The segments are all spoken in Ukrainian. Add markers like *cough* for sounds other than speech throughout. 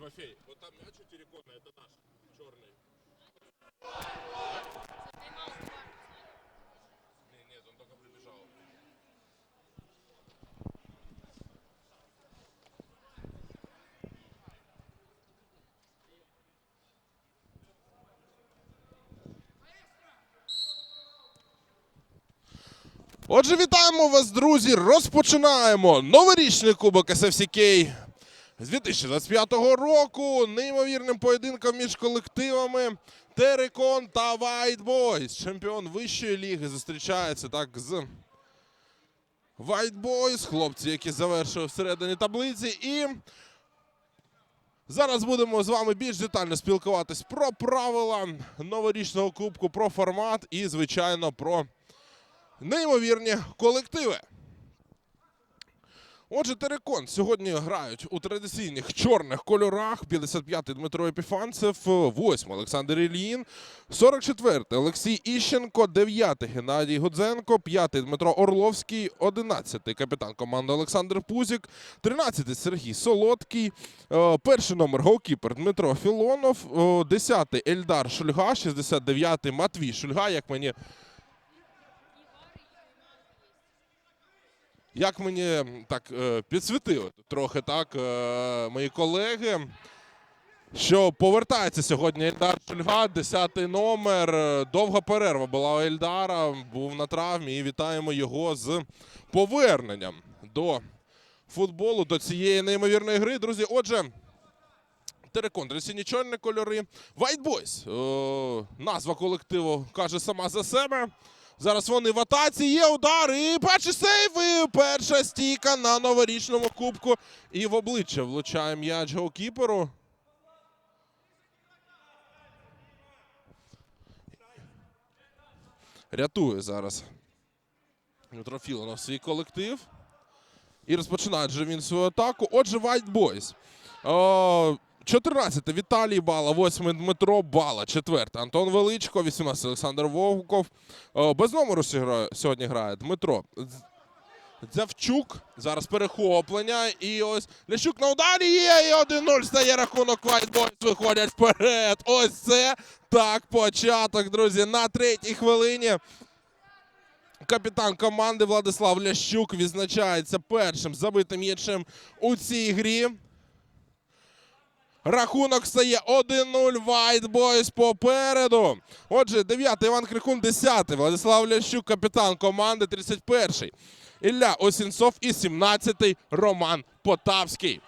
Тимофей, вот там мяч у Терекона, это наш, черный. Отже, вітаємо вас, друзі! Розпочинаємо новорічний кубок SFCK з 2025 року. Неймовірним поєдинком між колективами Терекон та White Boys. Чемпіон вищої ліги зустрічається так з White Boys, хлопці, які завершили всередині таблиці. І Зараз будемо з вами більш детально спілкуватись про правила новорічного кубку, про формат і, звичайно, про неймовірні колективи. Отже, Терекон сьогодні грають у традиційних чорних кольорах. 55-й Дмитро Епіфанцев, 8-й Олександр Ільїн, 44-й Олексій Іщенко, 9-й Геннадій Гудзенко, 5-й Дмитро Орловський, 11-й капітан команди Олександр Пузік, 13-й Сергій Солодкий, е, перший номер голкіпер Дмитро Філонов, е, 10-й Ельдар Шульга, 69-й Матвій Шульга, як мені Як мені так е, підсвітили трохи так е, мої колеги, що повертається сьогодні Ельдар Шульга, 10-й номер. Е, Довга перерва була у Ельдара, був на травмі і вітаємо його з поверненням до футболу, до цієї неймовірної гри. Друзі, отже. Терекон, чорні кольори. White Boys. Е, назва колективу каже сама за себе. Зараз вони в атаці, є удар, і перший сейв, і перша стійка на новорічному кубку. І в обличчя влучає м'яч голкіперу. Рятує зараз Дмитро Філонов свій колектив. І розпочинає же він свою атаку. Отже, White Boys. О, 14 Віталій Бала, 8 Дмитро Бала, 4 Антон Величко, 18 Олександр Вовков. Без номеру сьогодні грає Дмитро Дз- Дзявчук. Зараз перехоплення. І ось Лящук на ударі є. І 1-0 стає рахунок Boys. Виходять вперед. Ось це так початок, друзі. На третій хвилині. Капітан команди Владислав Лящук відзначається першим забитим м'ячем у цій грі. Рахунок стає 1-0. White Boys попереду. Отже, 9 Іван Крикун, 10 Владислав Лящук, капітан команди, 31 Ілля Осінцов і 17 Роман Потавський.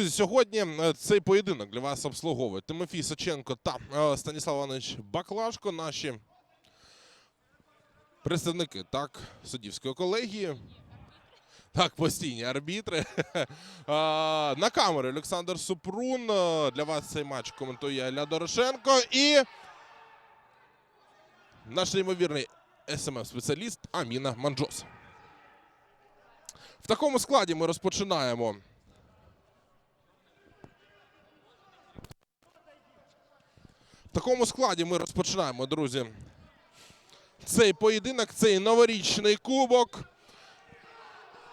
Друзі, сьогодні е, цей поєдинок для вас обслуговує Тимофій Саченко та е, Станіслав Іванович Баклашко, наші представники так, суддівської колегії. Так, постійні арбітри. *laughs* На камері Олександр Супрун. Е, Для вас цей матч коментує Ілля Дорошенко і наш неймовірний СММ-спеціаліст Аміна Манджос. В такому складі ми розпочинаємо В такому складі ми розпочинаємо, друзі. Цей поєдинок, цей новорічний кубок.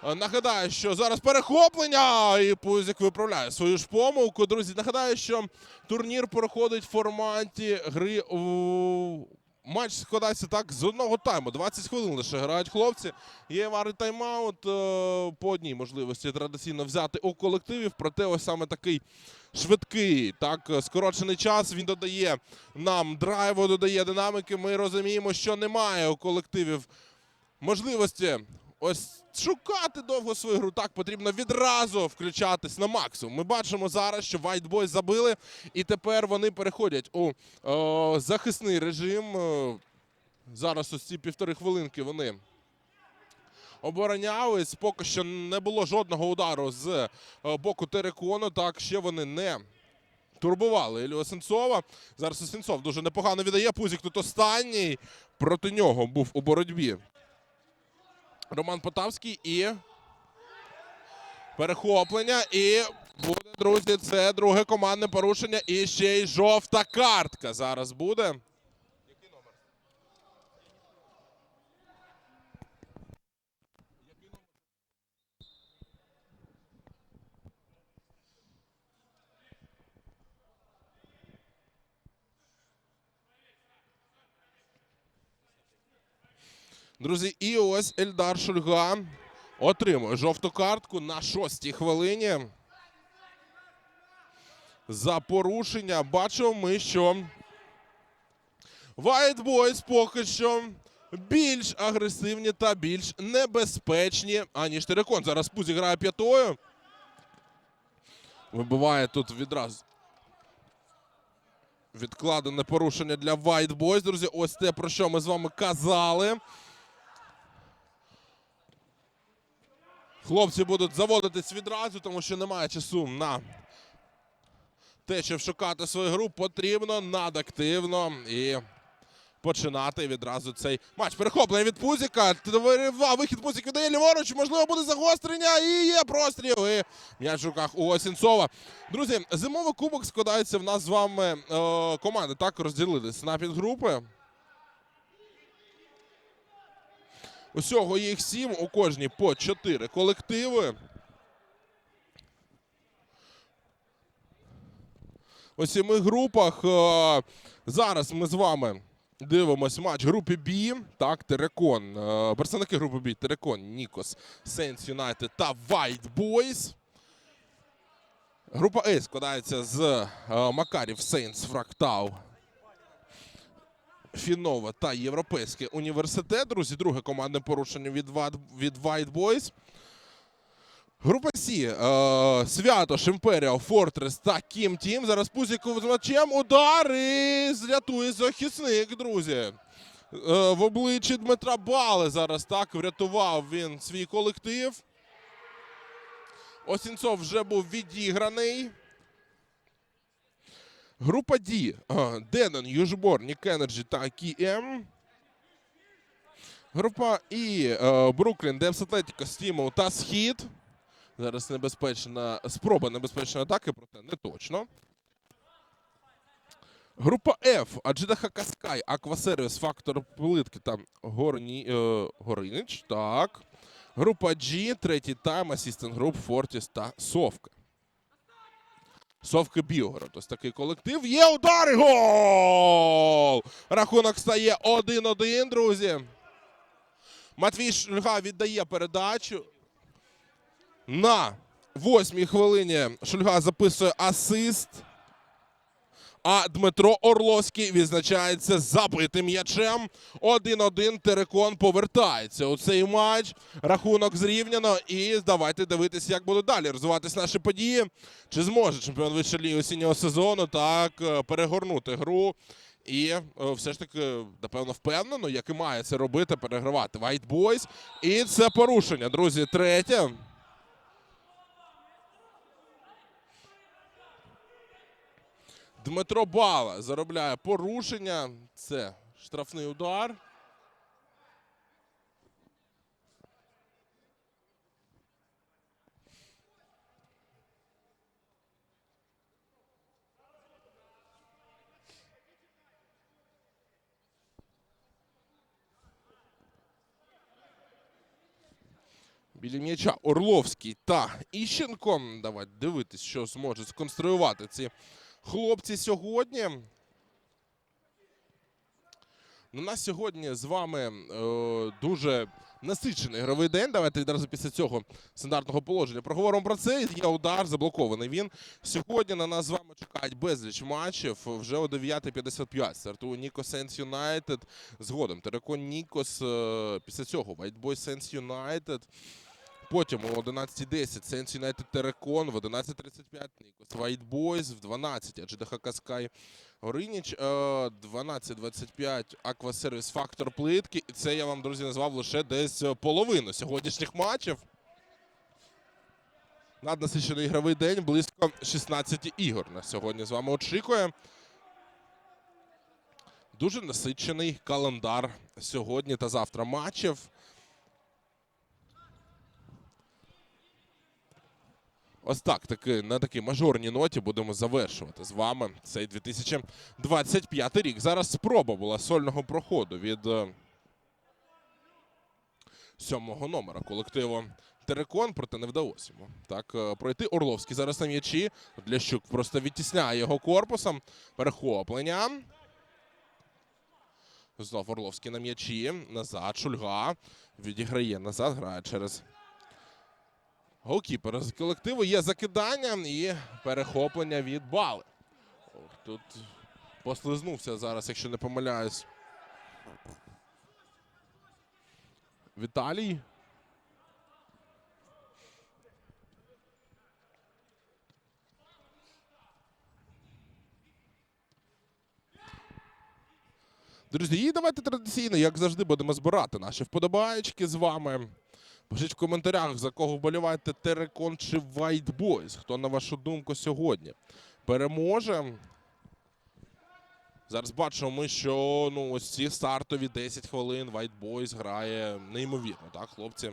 Е, Нагадаю, що зараз перехоплення, і Пузік виправляє свою ж помилку. Друзі, нагадаю, що турнір проходить в форматі гри у. Матч складається так з одного тайму. 20 хвилин лише грають хлопці. Є вари тайм-аут е, по одній можливості традиційно взяти у колективів. Проте ось саме такий швидкий, так скорочений час. Він додає нам драйву, додає динаміки. Ми розуміємо, що немає у колективів можливості ось шукати довго свою гру. Так потрібно відразу включатись на максимум. Ми бачимо зараз, що Boys забили, і тепер вони переходять у е, захисний режим. Зараз ось ці півтори хвилинки вони оборонялись. Поки що не було жодного удару з боку Терекону. Так, ще вони не турбували Ілію Сенцова. Зараз Сенцов дуже непогано віддає. Пузік тут останній. Проти нього був у боротьбі. Роман Потавський і перехоплення. І буде, друзі, це друге командне порушення. І ще й жовта картка зараз буде. Друзі, і ось Ельдар Шульга отримує жовту картку на шостій хвилині. За порушення бачимо ми, що White Boys поки що більш агресивні та більш небезпечні, аніж Терекон. Зараз Пузі грає п'ятою. Вибиває тут відразу. Відкладене порушення для White Boys. Друзі, ось те, про що ми з вами казали. Хлопці будуть заводитись відразу, тому що немає часу на те, щоб шукати свою гру, потрібно надактивно і починати відразу цей матч. Перехоплення від Пузіка. Вихід Пузік віддає ліворуч. Можливо, буде загострення. І є простріл. І м'яч в руках у Осінцова. Друзі, зимовий кубок складається в нас з вами е, команди. Так розділились на підгрупи. Усього їх сім, у кожній по чотири колективи. У сіми групах. е, Зараз ми з вами дивимось матч групи Б. Так, Терекон. е, Представники групи Б. Терекон, Нікос, Сейнс Юнайтед та White Boys. Група Е складається з е, Макарів, Сейнс, Фрактау, Фінова та Європейський університет. Друзі, друге командне порушення від, від White Boys. Група Сі. Е, Святош, Імперіал, Фортрес та Кім Тім. Зараз Пузіков з м'ячем. Удар і зрятує захисник, друзі. Е, в обличчі Дмитра Бали зараз так врятував він свій колектив. Осінцов вже був відіграний. Група Ді. Е, Денон, Южбор, Нік Енерджі та Кі-Ем. Група І. е, Бруклін, Демс Атлетіко, Стімов та Схід. Зараз небезпечна спроба небезпечної атаки, проте не точно. Група F. Аджидаха Каскай, Аквасервіс, Фактор Плитки та Горні, е, Горинич. Так. Група G, третій тайм, асістент груп Фортіс та Совка. Совки Білгород. Ось такий колектив. Є удар! і Гол! Рахунок стає 1-1, друзі. Матвій Шульга віддає передачу. На восьмій хвилині Шульга записує асист. А Дмитро Орловський відзначається забитим м'ячем. 1-1 Терекон повертається у цей матч. Рахунок зрівняно. І давайте дивитися, як будуть далі розвиватись наші події. Чи зможе чемпіон вищої осіннього сезону так е, перегорнути гру. І е, все ж таки, напевно, впевнено, як і має це робити, перегравати White Boys. І це порушення, друзі. Третє. Дмитро Бала заробляє порушення. Це штрафний удар. Біля м'яча Орловський та Іщенко. Давайте дивитись, що зможуть сконструювати ці хлопці сьогодні. Ну, У нас сьогодні з вами е, дуже насичений ігровий день. Давайте відразу після цього стандартного положення проговоримо про це. Є удар, заблокований він. Сьогодні на нас з вами чекають безліч матчів. Вже о 9.55 стартує Нікос Сенс Юнайтед. Згодом Терекон Нікос. е, Після цього Boy Сенс Юнайтед. Потім о 11.10 Сенс Юнайтед Терекон, в 11.35 Нікос Boys, в 12 АДЖДХ Каскай Гориніч, е, 12.25 Аквасервіс Фактор Плитки. І це я вам, друзі, назвав лише десь е, половину сьогоднішніх матчів. Наднасичений ігровий день, близько 16 ігор на сьогодні з вами очікує. Дуже насичений календар сьогодні та завтра матчів. Ось так, таки, на такій мажорній ноті будемо завершувати з вами цей 2025 рік. Зараз спроба була сольного проходу від е, сьомого номера колективу Терекон, проте не вдалося йому. Так, е, пройти Орловський зараз на м'ячі. Лящук просто відтісняє його корпусом. Перехоплення. Знов Орловський на м'ячі. Назад. Шульга. Відіграє назад. Грає через голкіпера з колективу. Є закидання і перехоплення від бали. Тут послизнувся зараз, якщо не помиляюсь. Віталій. Друзі, і давайте традиційно, як завжди, будемо збирати наші вподобаєчки з вами. Пишіть в коментарях, за кого вболіваєте Терекон чи White Boys. Хто, на вашу думку, сьогодні переможе? Зараз бачимо ми, що ну, ось ці стартові 10 хвилин White Boys грає неймовірно, так, хлопці?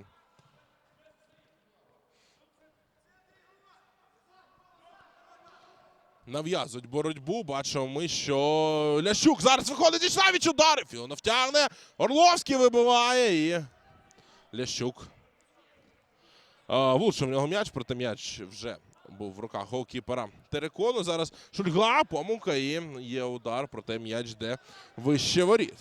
Нав'язують боротьбу. Бачимо ми, що Лящук зараз виходить і Шавіч ударив. Філонов тягне. Орловський вибиває і Лящук. А, в нього м'яч, проте м'яч вже був в руках голкіпера Терекону. Зараз Шульга, помилка і є удар, проте м'яч йде вище воріт.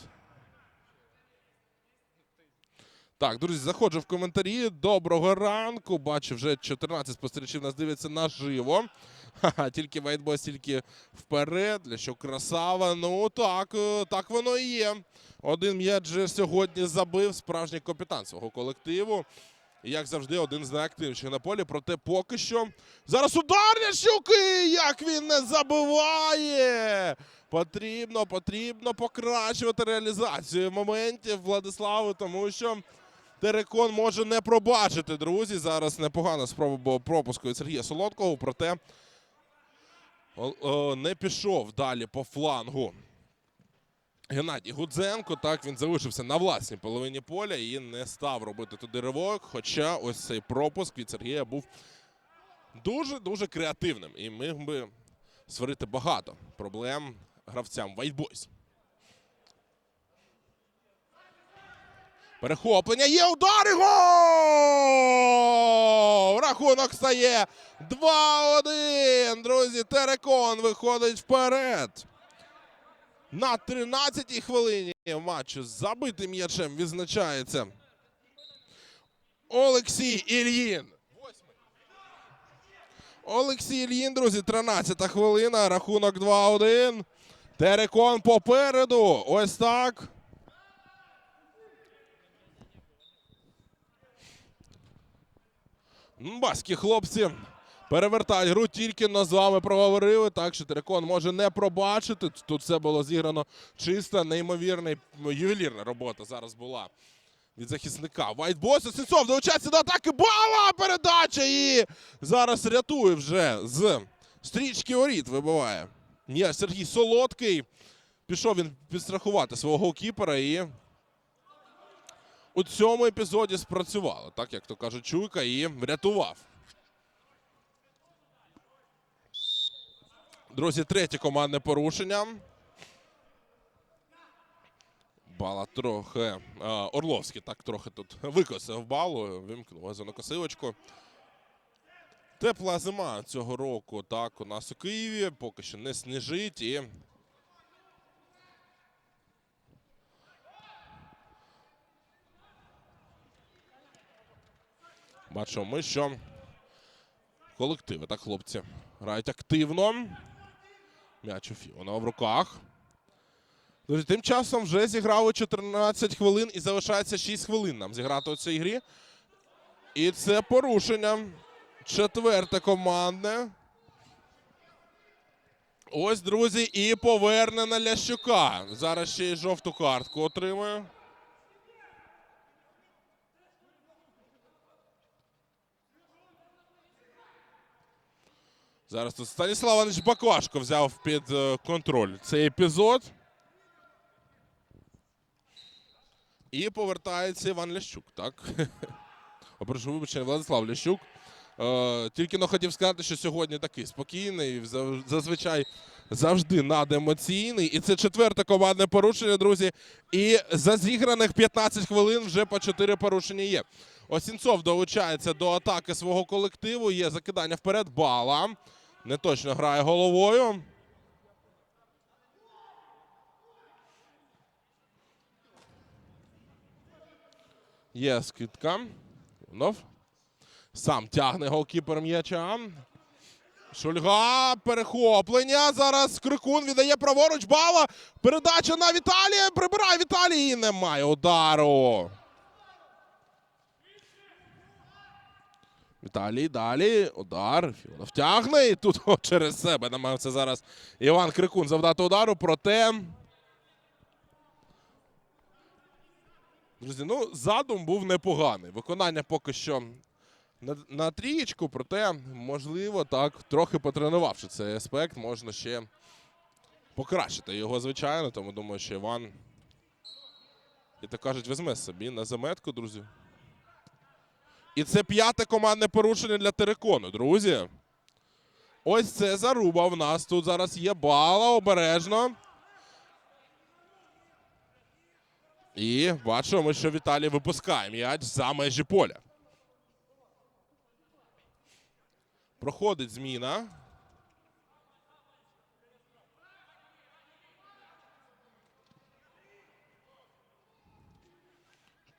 Так, друзі, заходжу в коментарі. Доброго ранку. Бачу, вже 14 спостерігачів нас дивляться наживо. Ха-ха, тільки Вайтбос, тільки вперед. Для що красава. Ну так, е, так воно і є. Один м'яч сьогодні забив справжній капітан свого колективу. І, як завжди, один з найактивніших на полі. Проте поки що. Зараз удар Лящуки! Як він не забиває! Потрібно, потрібно покращувати реалізацію моментів Владиславу, тому що Терекон може не пробачити, друзі. Зараз непогана спроба пропуску від Сергія Солодкого, проте не пішов далі по флангу. Геннадій Гудзенко, так він залишився на власній половині поля і не став робити туди ривок. Хоча ось цей пропуск від Сергія був дуже-дуже креативним і міг би створити багато проблем гравцям Boys. Перехоплення є удар і гол! Рахунок стає 2-1. Друзі, Терекон виходить вперед. На 13-й хвилині матчу забитим м'ячем відзначається Олексій Ільїн. Олексій Ільїн, друзі, 13-та хвилина, рахунок 2-1. Терекон попереду. Ось так. Баскі хлопці перевертають гру, тільки но з вами проговорили. Так що Терекон може не пробачити. Тут все було зіграно чисто, неймовірна, ювелірна робота зараз була від захисника. Вайтбос, Сенцов долучається до атаки. Бала! Передача! І зараз рятує вже з стрічки воріт вибиває. Ні, Сергій Солодкий. Пішов він підстрахувати свого голкіпера і у цьому епізоді спрацювало, так як то кажуть, Чуйка і врятував. Друзі, третє командне порушення. Бала трохи. Орловський так трохи тут викосив балу, вимкнув газонокосилочку. Тепла зима цього року так у нас у Києві, поки що не сніжить і Бачимо ми, що колективи, так, хлопці, грають активно. М'яч у Фіона в руках. Друзі, тим часом вже зіграли 14 хвилин і залишається 6 хвилин нам зіграти у цій грі. І це порушення. Четверте командне. Ось, друзі, і повернена Лящука. Зараз ще й жовту картку отримує. Зараз тут Станіслав Іванович Баклашко взяв під е, контроль цей епізод. І повертається Іван Лящук, так? *laughs* Прошу вибачення, Владислав Лящук. Е, тільки но хотів сказати, що сьогодні такий спокійний, зазвичай завжди надемоційний. І це четверте командне порушення, друзі. І за зіграних 15 хвилин вже по 4 порушення є. Осінцов долучається до атаки свого колективу. Є закидання вперед. Бала. Не точно грає головою. Є скидка. Нов. Сам тягне голкіпер м'яча. Шульга, перехоплення. Зараз Крикун віддає праворуч. Бала. Передача на Віталія. Прибирає Віталій. І немає удару. Віталій далі. Удар. Філонов тягне. І тут о, через себе намагався зараз Іван Крикун завдати удару. Проте. Друзі, ну задум був непоганий. Виконання поки що на, на трієчку, проте, можливо, так, трохи потренувавши цей аспект, можна ще покращити його, звичайно. Тому думаю, що Іван, і так кажуть, візьме собі на заметку, друзі. І це п'яте командне порушення для Терекону, друзі. Ось це заруба в нас. Тут зараз є бала обережно. І бачимо, що Віталій випускає м'яч за межі поля. Проходить зміна.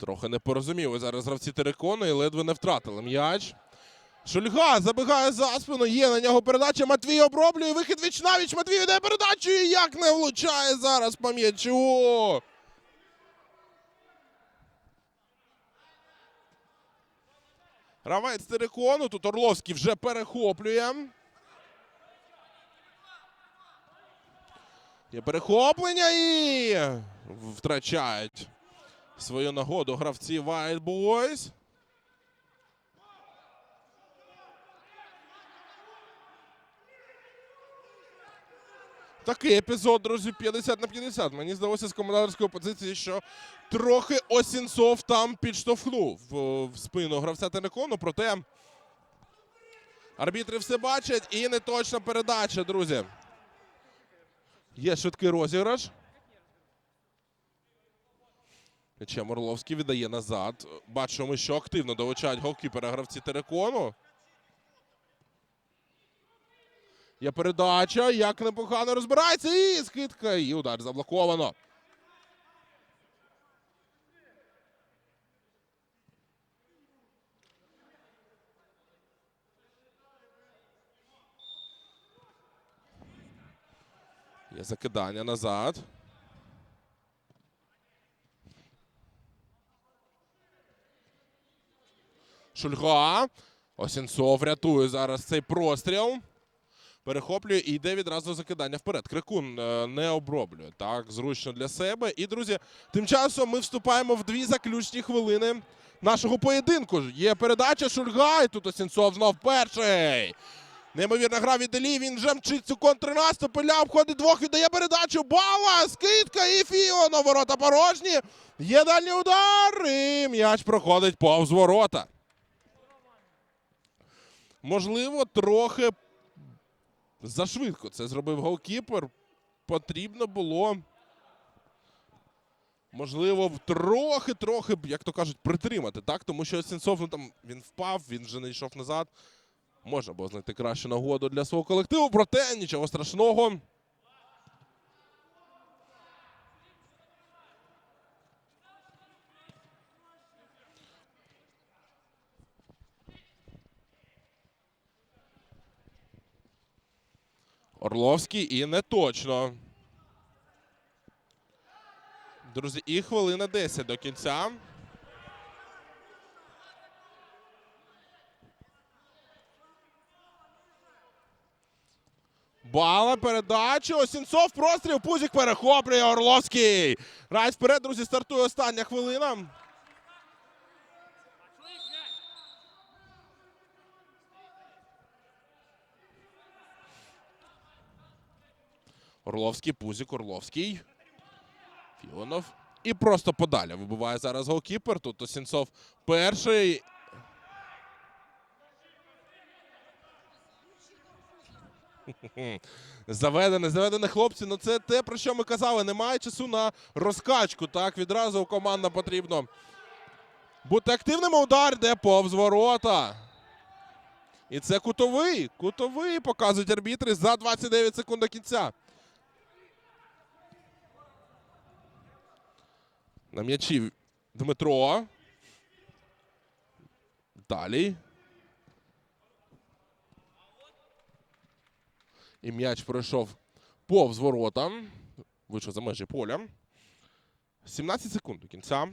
Трохи не порозуміли зараз гравці Терекону і ледве не втратили м'яч. Шульга забігає за спину. Є на нього передача. Матвій оброблює. Вихід віч навіч. Матвій йде передачу. І як не влучає зараз по м'ячу. Гравець Терекону. Тут Орловський вже перехоплює. Є перехоплення і втрачають свою нагоду гравці White Boys. Такий епізод, друзі, 50 на 50. Мені здалося з коментаторської позиції, що трохи Осінцов там підштовхнув в, в спину гравця Телекону, проте арбітри все бачать і неточна передача, друзі. Є швидкий розіграш. М'ячем Орловський віддає назад. Бачимо, що активно долучають голкіпера гравці Терекону. Є передача, як непогано розбирається. І скидка, і удар заблоковано. Є закидання назад. Шульга. Осінцов рятує зараз цей простріл. Перехоплює і йде відразу закидання вперед. Крикун е, не оброблює. Так, зручно для себе. І, друзі, тим часом ми вступаємо в дві заключні хвилини нашого поєдинку. Є передача Шульга, і тут Осінцов знов перший. Неймовірна гра від Елі, він вже мчить цю контрнаступ, Ілля обходить двох, віддає передачу, бала, скидка і Фіоно, ворота порожні. Є дальній удар, і м'яч проходить повз ворота. Можливо, трохи зашвидко це зробив голкіпер. Потрібно було. Можливо, трохи-трохи, як то кажуть, притримати, так? Тому що Сенцов, ну там він впав, він вже не йшов назад. Можна було знайти кращу нагоду для свого колективу, проте нічого страшного. Орловський і не точно. Друзі, і хвилина 10 до кінця. Бала передачі! Осінцов простріл. Пузік перехоплює Орловський. Райс вперед, друзі, стартує остання хвилина. Орловський, Пузик, Орловський. Філонов. І просто подалі вибиває зараз голкіпер. Тут Осінцов перший. *laughs* Заведене, заведене хлопці. Ну це те, про що ми казали. Немає часу на розкачку. Так, відразу команда потрібно бути активним. Удар йде повз ворота. І це кутовий. Кутовий показують арбітри за 29 секунд до кінця. На м'ячі Дмитро. Далі. І м'яч пройшов повз ворота. Вийшов за межі поля. 17 секунд до кінця.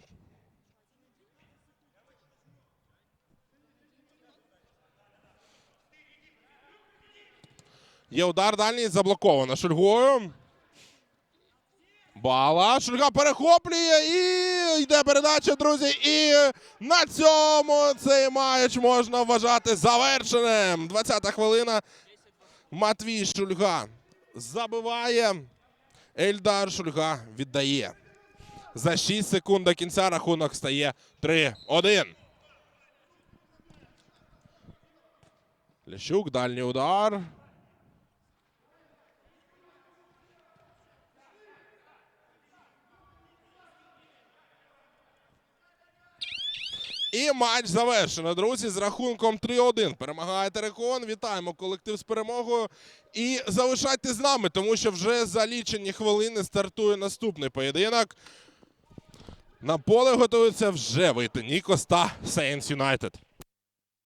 Є удар дальній заблоковано Шульгою. Бала. Шульга перехоплює і йде передача, друзі. І на цьому цей матч можна вважати завершеним. 20-та хвилина. Матвій Шульга забиває. Ельдар Шульга віддає. За 6 секунд до кінця рахунок стає 3-1. Лящук, дальній удар. І матч завершено, друзі, з рахунком 3-1. Перемагає Терекон. Вітаємо колектив з перемогою. І залишайтесь з нами, тому що вже за лічені хвилини стартує наступний поєдинок. На поле готується вже вийти Нікос та Сейнс Юнайтед.